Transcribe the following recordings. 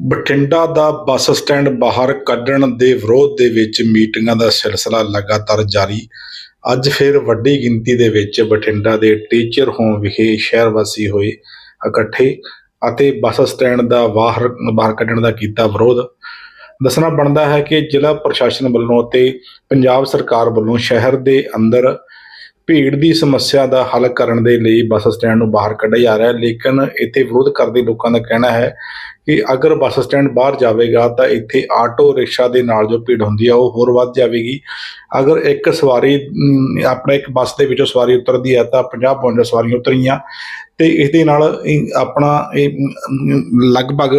ਬਠਿੰਡਾ ਦਾ bus stand ਬਾਹਰ ਕੱਢਣ ਦੇ ਵਿਰੋਧ ਦੇ ਵਿੱਚ ਮੀਟਿੰਗਾਂ ਦਾ ਸਿਲਸਿਲਾ ਲਗਾਤਾਰ ਜਾਰੀ। ਅੱਜ ਫਿਰ ਵੱਡੀ ਗਿਣਤੀ ਦੇ ਵਿੱਚ ਬਠਿੰਡਾ ਦੇ ਟੀਚਰ ਹੋਮ ਵਿਖੇ ਸ਼ਹਿਰ ਵਾਸੀ ਹੋਏ ਇਕੱਠੇ ਅਤੇ ਬੱਸ ਸਟੈਂਡ ਦਾ ਬਾਹਰ ਬਾਹਰ ਕੱਢਣ ਦਾ ਕੀਤਾ ਵਿਰੋਧ। ਦੱਸਣਾ ਬਣਦਾ ਹੈ ਕਿ ਜ਼ਿਲ੍ਹਾ ਪ੍ਰਸ਼ਾਸਨ ਵੱਲੋਂ ਅਤੇ ਪੰਜਾਬ ਸਰਕਾਰ ਵੱਲੋਂ ਸ਼ਹਿਰ ਦੇ ਅੰਦਰ ਭੀੜ ਦੀ ਸਮੱਸਿਆ ਦਾ ਹੱਲ ਕਰਨ ਦੇ ਲਈ ਬੱਸ ਸਟੈਂਡ ਨੂੰ ਬਾਹਰ ਕੱਢਿਆ ਜਾ ਰਿਹਾ ਹੈ। ਲੇਕਿਨ ਇੱਥੇ ਵਿਰੋਧ ਕਰਦੇ ਲੋਕਾਂ ਦਾ ਕਹਿਣਾ ਹੈ ਕਿ ਅਗਰ ਬੱਸ ਸਟੈਂਡ ਬਾਹਰ ਜਾਵੇਗਾ ਤਾਂ ਇੱਥੇ ਆਟੋ ਰਿਕਸ਼ਾ ਦੇ ਨਾਲ ਜੋ ਭੀੜ ਹੁੰਦੀ ਆ ਉਹ ਹੋਰ ਵੱਧ ਜਾਵੇਗੀ। ਅਗਰ ਇੱਕ ਸਵਾਰੀ ਅਮ, ਆਪਣਾ ਇੱਕ ਬੱਸ ਦੇ ਵਿੱਚੋਂ ਸਵਾਰੀ ਉਤਰਦੀ ਹੈ ਤਾਂ 50 55 ਸਵਾਰੀਆਂ ਉਤਰੀਆਂ। ਤੇ ਇਸ ਦੇ ਨਾਲ ਆਪਣਾ ਇਹ ਲਗਭਗ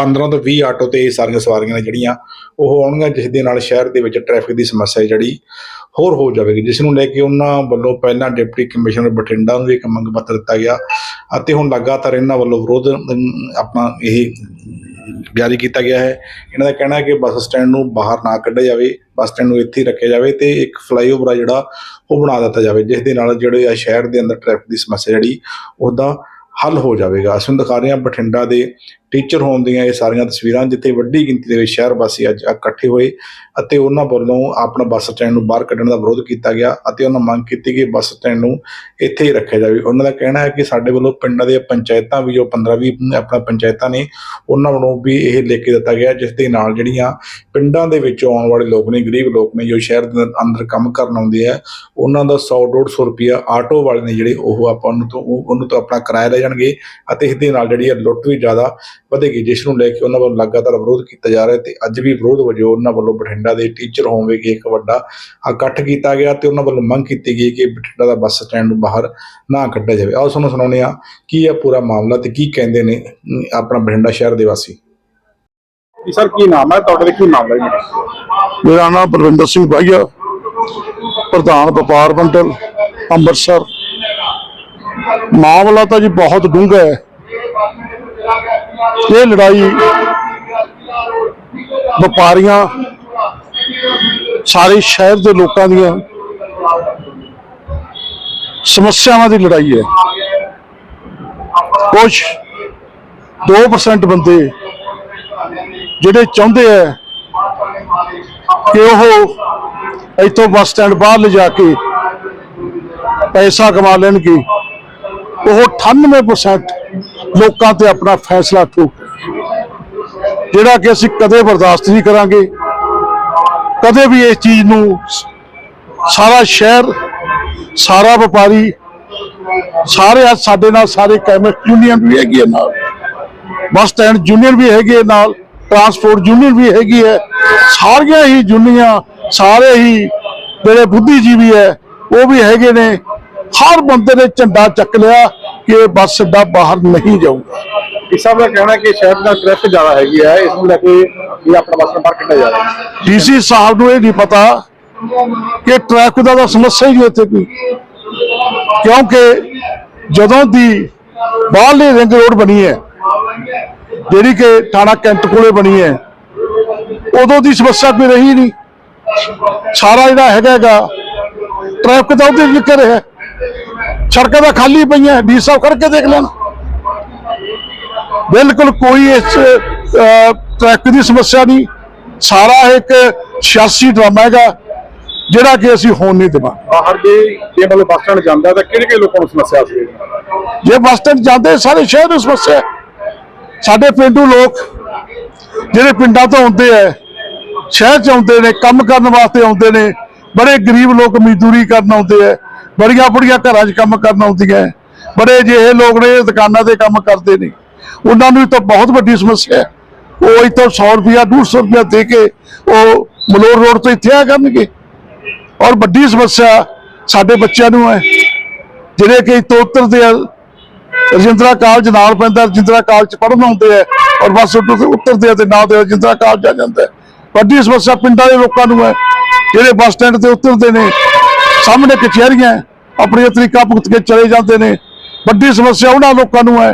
15 ਤੋਂ 20 ਆਟੋ ਤੇ ਇਹ ਸਾਰੀਆਂ ਸਵਾਰੀਆਂ ਨੇ ਜਿਹੜੀਆਂ ਉਹ ਆਉਣਗੀਆਂ, ਜਿਸ ਦੇ ਨਾਲ ਸ਼ਹਿਰ ਦੇ ਵਿੱਚ ਟ੍ਰੈਫਿਕ ਦੀ ਸਮੱਸਿਆ ਜਿਹੜੀ ਹੋਰ ਹੋ ਜਾਵੇਗੀ, ਜਿਸ ਨੂੰ ਲੈ ਕੇ ਉਹਨਾਂ ਵੱਲੋਂ ਪਹਿਲਾਂ ਡਿਪਟੀ ਕਮਿਸ਼ਨਰ ਬਠਿੰਡਾ ਨੂੰ ਇੱਕ ਮੰਗ ਪੱਤਰ ਦਿੱਤਾ ਗਿਆ ਅਤੇ ਹੁਣ ਲਗਾਤਾਰ ਇਹਨਾਂ ਵੱਲੋਂ ਵਿਰੋਧ ਆਪਣਾ ਇਹ ਜਾਰੀ ਕੀਤਾ ਗਿਆ ਹੈ। ਇਹਨਾਂ ਦਾ ਕਹਿਣਾ ਹੈ ਕਿ ਬੱਸ ਸਟੈਂਡ ਨੂੰ ਬਾਹਰ ਨਾ ਕੱਢਿਆ ਜਾਵੇ, ਬੱਸ ਸਟੈਂਡ ਨੂੰ ਇੱਥੇ ਹੀ ਰੱਖਿਆ ਜਾਵੇ ਤੇ ਇੱਕ ਫਲਾਈਓਵਰ ਆ ਜਿਹੜਾ ਉਹ ਬਣਾ ਦਿੱਤਾ ਜਾਵੇ, ਜਿਸ ਦੇ ਨਾਲ ਜਿਹੜੇ ਆ ਸ਼ਹਿਰ ਦੇ ਅੰਦਰ ਟ੍ਰੈਫਿਕ ਦੀ ਸਮੱਸਿਆ ਜਿਹੜੀ ਉਹਦਾ ਹੱਲ ਹੋ ਜਾਵੇਗਾ। ਅਸੀਂ ਤੁਹਾਨੂੰ ਦਿਖਾ ਰਹੇ ਹਾਂ ਬਠਿੰਡਾ ਦੇ ਟੀਚਰ ਹੋਣ ਦੀਆਂ ਇਹ ਸਾਰੀਆਂ ਤਸਵੀਰਾਂ, ਜਿੱਥੇ ਵੱਡੀ ਗਿਣਤੀ ਦੇ ਵਿੱਚ ਸ਼ਹਿਰ ਵਾਸੀ ਅੱਜ ਇਕੱਠੇ ਹੋਏ ਅਤੇ ਉਹਨਾਂ ਵੱਲੋਂ ਆਪਣਾ ਬੱਸ ਸਟੈਂਡ ਨੂੰ ਬਾਹਰ ਕੱਢਣ ਦਾ ਵਿਰੋਧ ਕੀਤਾ ਗਿਆ ਅਤੇ ਉਹਨਾਂ ਮੰਗ ਕੀਤੀ ਕਿ ਬੱਸ ਸਟੈਂਡ ਨੂੰ ਇੱਥੇ ਹੀ ਰੱਖਿਆ ਜਾਵੇ। ਉਹਨਾਂ ਦਾ ਕਹਿਣਾ ਹੈ ਕਿ ਸਾਡੇ ਵੱਲੋਂ ਪਿੰਡਾਂ ਦੀਆਂ ਪੰਚਾਇਤਾਂ ਵੀ ਜੋ 15 20 ਆਪਣਾ ਪੰਚਾਇਤਾਂ ਨੇ, ਉਹਨਾਂ ਵੱਲੋਂ ਵੀ ਇਹ ਲਿਖ ਕੇ ਦਿੱਤਾ ਗਿਆ, ਜਿਸ ਦੇ ਨਾਲ ਜਿਹੜੀਆਂ ਪਿੰਡਾਂ ਦੇ ਵਿੱਚੋਂ ਆਉਣ ਵਾਲੇ ਲੋਕ ਨੇ, ਗਰੀਬ ਲੋਕ ਨੇ, ਜੋ ਸ਼ਹਿਰ ਦੇ ਅੰਦਰ ਕੰਮ ਕਰਨ ਆਉਂਦੇ ਆ, ਉਹਨਾਂ ਦਾ 100 150 ਰੁਪਿਆ ਆਟੋ ਵਾਲੇ ਨੇ ਜਿਹੜੇ, ਉਹ ਆਪਾਂ ਨੂੰ ਤੋਂ ਉਹਨੂੰ ਤੋਂ ਆਪਣਾ ਕਿਰਾਇਆ ਲੈ ਜਾਣਗੇ ਅਤੇ ਇਸ ਦੇ ਨਾਲ ਜਿਹੜੀ ਹੈ ਲੁੱਟ ਵੀ ਜ਼ਿਆਦਾ ਵਧੇਗੀ ਜਿਸ ਨੂੰ ਲੈ ਕੇ ਉਹਨਾਂ ਵੱਲੋਂ ਲਗਾਤਾਰ ਵਿਰੋਧ ਕੀਤਾ ਜਾ ਰਿਹਾ ਤੇ ਅੱਜ ਵੀ ਵਿਰੋਧ ਵਜੋਂ ਉਹਨਾਂ ਵੱਲੋਂ ਬਠਿੰਡਾ ਦੇ ਟੀਚਰ ਹੋਮ ਵਿਖੇ ਇੱਕ ਵੱਡਾ ਇਕੱਠ ਕੀਤਾ ਗਿਆ ਤੇ ਉਹਨਾਂ ਵੱਲੋਂ ਮੰਗ ਕੀਤੀ ਗਈ ਕਿ ਬਠਿੰਡਾ ਦਾ ਬੱਸ ਸਟੈਂਡ ਨੂੰ ਬਾਹਰ ਨਾ ਕੱਢਿਆ ਜਾਵੇ। ਆਓ ਤੁਹਾਨੂੰ ਸੁਣਾਉਂਦੇ ਆ ਕੀ ਹੈ ਪੂਰਾ ਮਾਮਲਾ ਤੇ ਕੀ ਕਹਿੰਦੇ ਨੇ ਆਪਣਾ ਬਠਿੰਡਾ ਸ਼ਹਿਰ ਦੇ ਵਾਸੀ। ਜੀ ਸਰ ਕੀ ਨਾਮ ਹੈ? ਤੁਹਾਡੇ ਦਾ ਕੀ ਨਾਮ ਹੈ ਜੀ? ਮੇਰਾ ਨਾਮ ਬਲਵਿੰਦਰ ਸਿੰਘ ਬਾਈਆ ਪ੍ਰਧਾਨ ਵਪਾਰ ਮੰਡਲ ਅੰਮ੍ਰਿਤਸਰ। ਮਾਮਲਾ ਤਾਂ ਜੀ ਬਹੁਤ ਡੂੰਘਾ ਹੈ। ਇਹ ਲੜਾਈ ਵਪਾਰੀਆਂ, ਸਾਰੇ ਸ਼ਹਿਰ ਦੇ ਲੋਕਾਂ ਦੀਆਂ ਸਮੱਸਿਆਵਾਂ ਦੀ ਲੜਾਈ ਹੈ। ਕੁਝ 2% ਬੰਦੇ ਜਿਹੜੇ ਚਾਹੁੰਦੇ ਆ ਕਿ ਉਹ ਇੱਥੋਂ ਬੱਸ ਸਟੈਂਡ ਬਾਹਰ ਲਿਜਾ ਕੇ ਪੈਸਾ ਕਮਾ ਲੈਣਗੇ। ਉਹ 98% ਲੋਕਾਂ ਤੇ ਆਪਣਾ ਫੈਸਲਾ ਠੋਕ ਜਿਹੜਾ ਕਿ ਅਸੀਂ ਕਦੇ ਬਰਦਾਸ਼ਤ ਨਹੀਂ ਕਰਾਂਗੇ, ਕਦੇ ਵੀ ਇਸ ਚੀਜ਼ ਨੂੰ ਸਾਰਾ ਸ਼ਹਿਰ, ਸਾਰਾ ਵਪਾਰੀ, ਸਾਰੇ ਅੱਜ ਸਾਡੇ ਨਾਲ, ਸਾਰੇ ਕੈਮਿਸਟ ਯੂਨੀਅਨ ਵੀ ਹੈਗੀ ਹੈ ਨਾਲ। ਬੱਸ ਸਟੈਂਡ ਯੂਨੀਅਨ ਵੀ ਹੈਗੀ ਹੈ ਨਾਲ, ਟਰਾਂਸਪੋਰਟ ਯੂਨੀਅਨ ਵੀ ਹੈਗੀ ਹੈ। ਸਾਰੀਆਂ ਹੀ ਯੂਨੀਅਨਾਂ, ਸਾਰੇ ਹੀ ਜਿਹੜੇ ਬੁੱਧੀਜੀਵੀ ਹੈ, ਉਹ ਵੀ ਹੈਗੇ ਨੇ। ਹਰ ਬੰਦੇ ਨੇ ਝੰਡਾ ਚੱਕ ਲਿਆ ਕਿ ਇਹ ਬੱਸ ਅੱਡਾ ਬਾਹਰ ਨਹੀਂ ਜਾਊਗਾ। ਇਸ ਸਾਹਿਬ ਦਾ ਕਹਿਣਾ ਕਿ ਸ਼ਹਿਰ ਦਾ ਟ੍ਰੈਫਿਕ ਜ਼ਿਆਦਾ ਹੈਗੀ ਹੈ ਇਸ ਨੂੰ ਲੈ ਕੇ ਇਹ ਆਪਣਾ ਬੱਸ ਨੰਬਰ ਕੱਢਿਆ ਜਾ ਰਿਹਾ ਹੈ। ਡੀਸੀ ਸਾਹਿਬ ਨੂੰ ਇਹ ਨਹੀਂ ਪਤਾ ਕਿ ਟ੍ਰੈਫਿਕ ਦਾ ਤਾਂ ਸਮੱਸਿਆ ਹੀ ਨਹੀਂ ਇੱਥੇ ਕੋਈ ਕਿਉਂਕਿ ਜਦੋਂ ਦੀ ਬਾਹਰਲੀ ਰਿੰਗ ਰੋਡ ਬਣੀ ਹੈ ਜਿਹੜੀ ਕਿ ਥਾਣਾ ਕੈਂਟ ਕੋਲੇ ਬਣੀ ਹੈ ਉਦੋਂ ਦੀ ਸਮੱਸਿਆ ਕੋਈ ਰਹੀ ਨਹੀਂ। ਸਾਰਾ ਜਿਹੜਾ ਹੈਗਾ ਹੈਗਾ ਟ੍ਰੈਫਿਕ ਤਾਂ ਉਹਦੇ ਵਿੱਚ ਰਿਹਾ। ਸੜਕਾਂ ਤਾਂ ਖਾਲੀ ਪਈਆਂ ਡੀ ਸਾਹਿਬ ਕਰਕੇ ਦੇਖ ਲੈਣ। ਬਿਲਕੁਲ ਕੋਈ ਇਸ ਟ੍ਰੈਫਿਕ ਦੀ ਸਮੱਸਿਆ ਨਹੀਂ। ਸਾਰਾ ਇੱਕ ਸਿਆਸੀ ਡਰਾਮਾ ਹੈਗਾ ਜਿਹੜਾ ਕਿ ਅਸੀਂ ਹੋਣ ਨਹੀਂ ਦੇਵਾਂਗੇ ਬਾਹਰ ਜੇ ਜੇ ਮਤਲਬ ਬੱਸ ਸਟੈਂਡ ਜਾਂਦਾ ਤਾਂ ਕਿਹੜੇ ਕਿਹੜੇ ਲੋਕਾਂ ਨੂੰ ਸਮੱਸਿਆ ਸੀ ਜੇ ਬੱਸ ਸਟੈਂਡ ਜਾਂਦੇ ਸਾਰੇ ਸ਼ਹਿਰ ਨੂੰ ਸਮੱਸਿਆ। ਸਾਡੇ ਪਿੰਡੂ ਲੋਕ ਜਿਹੜੇ ਪਿੰਡਾਂ ਤੋਂ ਆਉਂਦੇ ਐ ਸ਼ਹਿਰ ਚ ਆਉਂਦੇ ਨੇ ਕੰਮ ਕਰਨ ਵਾਸਤੇ ਆਉਂਦੇ ਨੇ ਬੜੇ ਗਰੀਬ ਲੋਕ ਮਜ਼ਦੂਰੀ ਕਰਨ ਆਉਂਦੇ ਐ ਬੜੀਆਂ ਬੜੀਆਂ ਘਰਾਂ 'ਚ ਕੰਮ ਕਰਨ ਆਉਂਦੀਆਂ ਐ। ਬੜੇ ਜਿਹੇ ਲੋਕ ਨੇ ਦੁਕਾਨਾਂ ਤੇ ਕੰਮ ਕਰਦੇ ਨੇ। ਉਹਨਾਂ ਨੂੰ ਤਾਂ ਬਹੁਤ ਵੱਡੀ ਸਮੱਸਿਆ ਹੈ ਉਹ ਇੱਥੋਂ 100 ਰੁਪਿਆ 150 ਰੁਪਿਆ ਦੇ ਕੇ ਉਹ ਮਲੋਰ ਰੋਡ ਤੋਂ ਇੱਥੇ ਆ ਕਰਨਗੇ। ਔਰ ਵੱਡੀ ਸਮੱਸਿਆ ਸਾਡੇ ਬੱਚਿਆਂ ਨੂੰ ਹੈ ਜਿਹੜੇ ਕਿ ਇੱਥੋਂ ਉਤਰਦੇ ਆ ਰਜਿੰਦਰਾ ਕਾਲਜ ਨਾਲ ਪੈਂਦਾ ਰਜਿੰਦਰਾ ਕਾਲਜ ਪੜ੍ਹਨ ਆਉਂਦੇ ਆ ਔਰ ਬਸ ਉੱਤੋਂ ਉਤਰਦੇ ਆ ਤੇ ਨਾਲ ਦੇ ਰਜਿੰਦਰਾ ਕਾਲਜ ਆ ਜਾਂਦਾ ਵੱਡੀ ਸਮੱਸਿਆ ਪਿੰਡਾਂ ਦੇ ਲੋਕਾਂ ਨੂੰ ਹੈ ਜਿਹੜੇ ਬੱਸ ਸਟੈਂਡ ਤੇ ਉਤਰਦੇ ਨੇ ਸਾਹਮਣੇ ਕਚਹਿਰੀਆਂ ਹੈ, ਆਪਣੀਆਂ ਤਰੀਕਾ ਭੁਗਤ ਕੇ ਚਲੇ ਜਾਂਦੇ ਨੇ। ਵੱਡੀ ਸਮੱਸਿਆ ਉਹਨਾਂ ਲੋਕਾਂ ਨੂੰ ਹੈ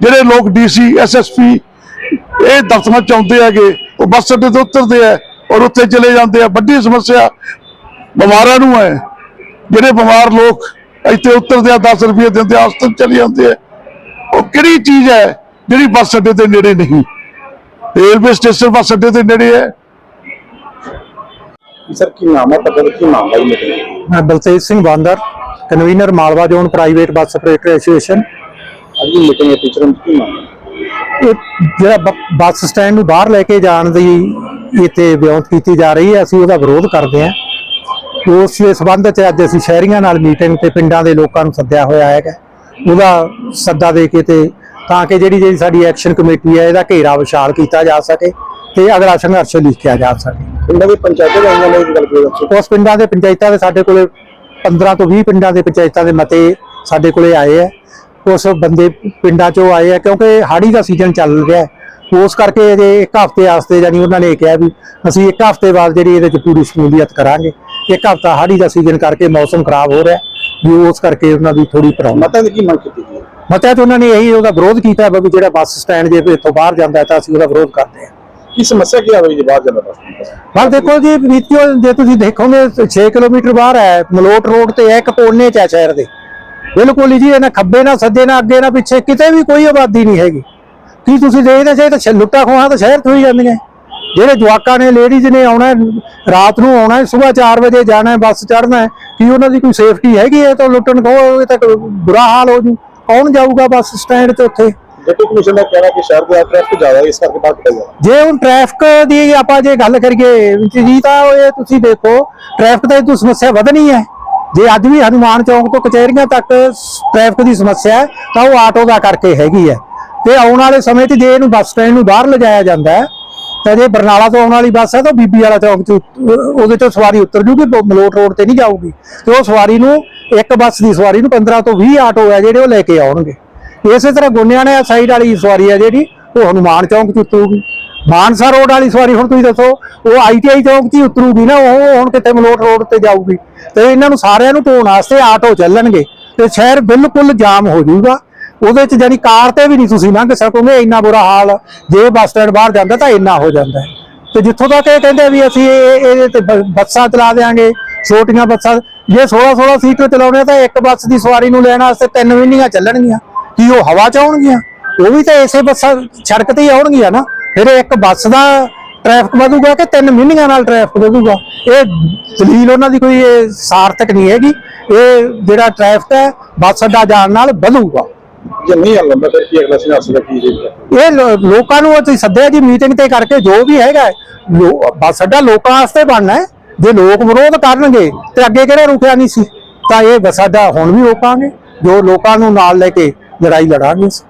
ਜਿਹੜੇ ਲੋਕ ਡੀਸੀ ਐਸਐਸਪੀ ਇਹ ਦਫ਼ਤਰਾਂ ਚ ਆਉਂਦੇ ਹੈਗੇ ਉਹ ਬੱਸ ਅੱਡੇ ਤੋਂ ਉਤਰਦੇ ਆ ਔਰ ਉੱਥੇ ਚਲੇ ਜਾਂਦੇ ਆ। ਵੱਡੀ ਸਮੱਸਿਆ ਬਿਮਾਰਾਂ ਨੂੰ ਹੈ। ਜਿਹੜੇ ਬਿਮਾਰ ਲੋਕ ਇੱਥੇ ਉਤਰਦੇ ਆ 10 ਰੁਪਏ ਦਿੰਦੇ ਆ ਹਸਪਤਾਲ ਚਲੇ ਜਾਂਦੇ ਆ। ਉਹ ਕਿਹੜੀ ਚੀਜ਼ ਹੈ ਜਿਹੜੀ ਬੱਸ ਅੱਡੇ ਦੇ ਨੇੜੇ ਨਹੀਂ? ਰੇਲਵੇ ਸਟੇਸ਼ਨ ਬੱਸ ਅੱਡੇ ਦੇ ਨੇੜੇ ਹੈ। ਸਰ ਕੀ ਨਾਮ ਹੈ? ਤੁਹਾਡਾ ਕੀ ਨਾਮ ਹੈ ਮੈਂ Baltej Singh Bandar. Convener Malwa zone private bus operator association ਅੱਜ ਦੀ ਮੀਟਿੰਗ ਹੈ ਟੀਚਰਾਂ ਦਾ ਹੈ ਇਹ ਜਿਹੜਾ ਬੱਸ ਸਟੈਂਡ ਨੂੰ ਬਾਹਰ ਲੈ ਕੇ ਜਾਣ ਦੀ ਇੱਥੇ ਵਿਉਂਤ ਕੀਤੀ ਜਾ ਰਹੀ ਹੈ ਅਸੀਂ ਉਹਦਾ ਵਿਰੋਧ ਕਰਦੇ ਹਾਂ। ਉਸ ਦੇ ਸਬੰਧ ਚ ਅੱਜ ਅਸੀਂ ਸ਼ਹਿਰੀਆਂ ਨਾਲ ਮੀਟਿੰਗ ਤੇ ਪਿੰਡਾਂ ਦੇ ਲੋਕਾਂ ਨੂੰ ਸੱਦਿਆ ਹੋਇਆ ਹੈਗਾ। ਉਹਦਾ ਸੱਦਾ ਦੇ ਕੇ ਤੇ ਤਾਂ ਕਿ ਜਿਹੜੀ ਜਿਹੜੀ ਸਾਡੀ ਐਕਸ਼ਨ ਕਮੇਟੀ ਹੈ ਇਹਦਾ ਘੇਰਾ ਵਿਸ਼ਾਲ ਕੀਤਾ ਜਾ ਸਕੇ ਤੇ ਅਗਲਾ ਸੰਘਰਸ਼ ਲਿਖਿਆ ਜਾ ਸਕੇ। ਪਿੰਡਾਂ ਦੀ ਪੰਚਾਇਤਾਂ ਦਾ ਇਹਨਾਂ ਨੇ ਗੱਲ ਕੀਤੀ ਉਸ ਪਿੰਡਾਂ ਦੇ ਪੰਚਾਇਤਾਂ ਦੇ ਸਾਡੇ ਕੋਲੇ 15 ਤੋਂ 20 ਪਿੰਡਾਂ ਦੇ ਪੰਚਾਇਤਾਂ ਦੇ ਮਤੇ ਸਾਡੇ ਕੋਲੇ ਆਏ ਆ। ਉਸ ਬੰਦੇ ਪਿੰਡਾਂ ਚੋਂ ਆਏ ਆ ਕਿਉਂਕਿ ਹਾੜੀ ਦਾ ਸੀਜ਼ਨ ਚੱਲ ਰਿਹਾ ਹੈ। ਉਸ ਕਰਕੇ ਅਜੇ ਇੱਕ ਹਫ਼ਤੇ ਵਾਸਤੇ ਯਾਨੀ ਉਹਨਾਂ ਨੇ ਕਿਹਾ ਵੀ ਅਸੀਂ ਇੱਕ ਹਫ਼ਤੇ ਬਾਅਦ ਜਿਹੜੀ ਇਹਦੇ ਚ ਪੂਰੀ ਸ਼ਮੂਲੀਅਤ ਕਰਾਂਗੇ। ਇੱਕ ਹਫ਼ਤਾ ਹਾੜੀ ਦਾ ਸੀਜ਼ਨ ਕਰਕੇ ਮੌਸਮ ਖਰਾਬ ਹੋ ਰਿਹਾ ਵੀ ਉਸ ਕਰਕੇ ਉਹਨਾਂ ਦੀ ਥੋੜੀ ਪ੍ਰੋਬਲਮ ਮਤਾਂ ਦੀ ਕੀ ਮੰਗ ਕੀਤੀ ਗਈ ਹੈ? ਮਤਿਆਂ 'ਚ ਉਹਨਾਂ ਨੇ ਇਹੀ ਉਹਦਾ ਵਿਰੋਧ ਕੀਤਾ ਵੀ ਜਿਹੜਾ ਬੱਸ ਸਟੈਂਡ ਜੇ ਇੱਥੋਂ ਬਾਹਰ ਜਾਂਦਾ ਤਾਂ ਅਸੀਂ ਉਹਦਾ ਵਿਰੋਧ ਕਰਦੇ ਹਾਂ। ਕੀ ਸਮੱਸਿਆ ਕੀ ਆ ਰਹੀ ਹੈ ਬਾਹਰ ਜਾਂਦਾ ਬੱਸ ਬਸ ਦੇਖੋ ਜੀ ਵਿੱਚੋਂ ਜੇ ਤੁਸੀਂ ਦੇਖੋਗੇ 6 ਕਿਲੋਮੀਟਰ ਬਾਹਰ ਹੈ, ਮਲੋਟ ਰੋਡ ਤੇ ਹੈ ਇੱਕ ਕੋਨੇ ਚ ਹੈ ਸ਼ਹਿਰ ਦੇ। ਬਿਲਕੁਲ ਜੀ, ਇਹਨਾਂ ਖੱਬੇ ਨਾ, ਸੱਜੇ ਨਾ, ਅੱਗੇ ਨਾ, ਪਿੱਛੇ ਕਿਤੇ ਵੀ ਕੋਈ ਆਬਾਦੀ ਨਹੀਂ ਹੈਗੀ। ਕੀ ਤੁਸੀਂ ਦੇਖਦੇ ਜੇ ਤਾਂ ਲੁੱਟਾ ਖੋਹਾਂ ਤਾਂ ਸ਼ਹਿਰ ਤੋਂ ਹੀ ਜਾਂਦੀਆਂ। ਜਿਹੜੇ ਜਵਾਕਾਂ ਨੇ ਲੇਡੀਜ਼ ਨੇ ਆਉਣਾ ਰਾਤ ਨੂੰ ਆਉਣਾ ਹੈ ਸਵੇਰ 4 ਵਜੇ ਜਾਣਾ ਬੱਸ ਚੜਨਾ ਕੀ ਉਹਨਾਂ ਦੀ ਕੋਈ ਸੇਫਟੀ ਹੈਗੀ ਹੈ ਤਾਂ ਲੁੱਟਣ ਖੋ ਇਹ ਤਾਂ ਬੁਰਾ ਹਾਲ ਹੋ ਜੂ। ਕੌਣ ਜਾਊਗਾ ਬੱਸ ਸਟੈਂਡ ਤੇ ਉੱਥੇ? ਡਿਪਟੀ ਕਮਿਸ਼ਨਰ ਦਾ ਕਹਿਣਾ ਕਿ ਸ਼ਹਿਰ ਦੇ ਟ੍ਰੈਫਿਕ ਜ਼ਿਆਦਾ ਇਸ ਕਰਕੇ ਬਾਹਰ ਕੱਢਿਆ। ਜੇ ਹੁਣ ਟ੍ਰੈਫਿਕ ਦੀ ਆਪਾਂ ਜੇ ਗੱਲ ਕਰੀਏ ਜੀ ਤਾਂ ਇਹ ਤੁਸੀਂ ਦੇਖੋ ਟ੍ਰੈਫਿਕ ਦੀ ਤਾਂ ਸਮੱਸਿਆ ਵਧਣੀ ਹੈ। ਜੇ ਅੱਜ ਵੀ ਹਨੂਮਾਨ ਚੌਂਕ ਤੋਂ ਕਚਹਿਰੀਆਂ ਤੱਕ ਟ੍ਰੈਫਿਕ ਦੀ ਸਮੱਸਿਆ ਹੈ, ਤਾਂ ਉਹ ਆਟੋ ਦਾ ਕਰਕੇ ਹੈਗੀ ਹੈ। ਤੇ ਆਉਣ ਵਾਲੇ ਸਮੇਂ 'ਚ ਜੇ ਇਹਨੂੰ ਬੱਸ ਸਟੈਂਡ ਨੂੰ ਬਾਹਰ ਲਿਜਾਇਆ ਜਾਂਦਾ ਹੈ, ਤਾਂ ਜੇ ਬਰਨਾਲਾ ਤੋਂ ਆਉਣ ਵਾਲੀ ਬੱਸ ਹੈ, ਤਾਂ ਬੀਬੀ ਵਾਲਾ ਚੌਂਕ 'ਚ ਉਹਦੇ ਤੋਂ ਸਵਾਰੀ ਉਤਰ ਜੂਗੀ ਮਲੋਟ ਰੋਡ ਤੇ ਨਹੀਂ ਜਾਊਗੀ। ਤੇ ਉਹ ਸਵਾਰੀ ਨੂੰ, ਇੱਕ ਬੱਸ ਦੀ ਸਵਾਰੀ ਨੂੰ 15 ਤੋਂ 20 ਆਟੋ ਹੈ ਜਿਹੜੇ ਉਹ ਲੈ ਕੇ ਆਉਣਗੇ। ਇਸੇ ਤਰ੍ਹਾਂ ਗੁੰਨਿਆਣੇ ਸਾਈਡ ਵਾਲੀ ਸਵਾਰੀ ਹੈ ਜਿਹੜੀ, ਉਹ ਹਨੂਮਾਨ ਚੌਂਕ 'ਚ ਉਤਰੂਗੀ। ਮਾਨਸਾ ਰੋਡ ਵਾਲੀ ਸਵਾਰੀ ਹੁਣ ਤੁਸੀਂ ਦੱਸੋ, ਉਹ ਆਈਟੀਆਈ ਚੌਂਕ 'ਚ ਉਤਰੂਗੀ ਨਾ, ਉਹ ਹੁਣ ਕਿਤੇ ਮਲੋਟ ਰੋਡ ਤੇ ਜਾਊਗੀ। ਤੇ ਇਹਨਾਂ ਨੂੰ ਸਾਰਿਆਂ ਨੂੰ ਢੋਣ ਵਾਸਤੇ ਆਟੋ ਚੱਲਣਗੇ, ਤੇ ਸ਼ਹਿਰ ਬਿਲਕੁਲ ਜਾਮ ਹੋ ਜਾਊਗਾ। ਉਹਦੇ 'ਚ ਜਾਨੀ ਕਾਰ ਤੇ ਵੀ ਨਹੀਂ ਤੁਸੀਂ ਲੰਘ ਸਕੋਗੇ, ਇੰਨਾ ਬੁਰਾ ਹਾਲ, ਜੇ ਬੱਸ ਸਟੈਂਡ ਬਾਹਰ ਜਾਂਦਾ ਤਾਂ ਇੰਨਾ ਹੋ ਜਾਂਦਾ। ਹੈ ਤੇ ਜਿੱਥੋਂ ਤੱਕ ਇਹ ਕਹਿੰਦੇ ਵੀ ਅਸੀਂ ਇਹ ਇਹਦੇ ਤੇ ਬ- ਬੱਸਾਂ ਚਲਾ ਦੇਾਂਗੇ ਛੋਟੀਆਂ ਬੱਸਾਂ, ਜੇ 16 16 ਸੀਟਰ ਚਲਾਉਣੇ ਤਾਂ ਇੱਕ ਬੱਸ ਦੀ ਸਵਾਰੀ ਨੂੰ ਲੈਣ ਵਾਸਤੇ ਤਿੰਨ ਵਿੰਡੀਆਂ ਚੱਲਣਗੀਆਂ। ਕੀ ਉਹ ਹਵਾ ਚ ਆਉਣਗੀਆਂ? ਉਹ ਵੀ ਤਾਂ ਇਸੇ ਬੱਸਾਂ ਸੜਕ ਤੇ ਹੀ ਆਉਣਗੀਆਂ ਨਾ। ਫਿਰ ਇੱਕ ਬੱਸ ਦਾ ਟ੍ਰੈਫਿਕ ਵਧੂਗਾ ਕਿ ਤਿੰਨ ਮਿੰਨੀਆਂ ਨਾਲ ਟ੍ਰੈਫਿਕ ਵਧੂਗਾ? ਇਹ ਦਲੀਲ ਉਹਨਾਂ ਦੀ ਕੋਈ ਸਾਰਥਕ ਨਹੀਂ ਹੈਗੀ। ਇਹ ਜਿਹੜਾ ਟ੍ਰੈਫਿਕ ਹੈ ਬੱਸ ਅੱਡਾ ਜਾਣ ਨਾਲ ਵਧੂਗਾ। ਜੇ ਨਹੀਂ ਹੱਲ ਹੁੰਦਾ ਫਿਰ ਕੀ ਅਗਲਾ ਸੰਘਰਸ਼ ਦਾ ਕੀ ਰਹੇਗਾ ਇਹ ਲੋਕਾਂ ਨੂੰ ਅਸੀਂ ਸੱਦਿਆ ਜੀ ਮੀਟਿੰਗ ਤੇ ਕਰਕੇ ਜੋ ਵੀ ਹੈਗਾ ਬੱਸ ਅੱਡਾ ਲੋਕਾਂ ਵਾਸਤੇ ਬਣਨਾ ਹੈ। ਜੇ ਲੋਕ ਵਿਰੋਧ ਕਰਨਗੇ ਤੇ ਅੱਗੇ ਕਿਹੜਾ ਰੁਕਿਆ ਨਹੀਂ ਸੀ? ਤਾਂ ਇਹ ਬੱਸ ਅੱਡਾ ਹੁਣ ਵੀ ਰੋਕਾਂਗੇ। ਜੋ ਲੋਕਾਂ ਨੂੰ ਨਾਲ ਲੈ ਕੇ ਲੜਾਈ ਲੜਾਂਗੇ ਅਸੀਂ।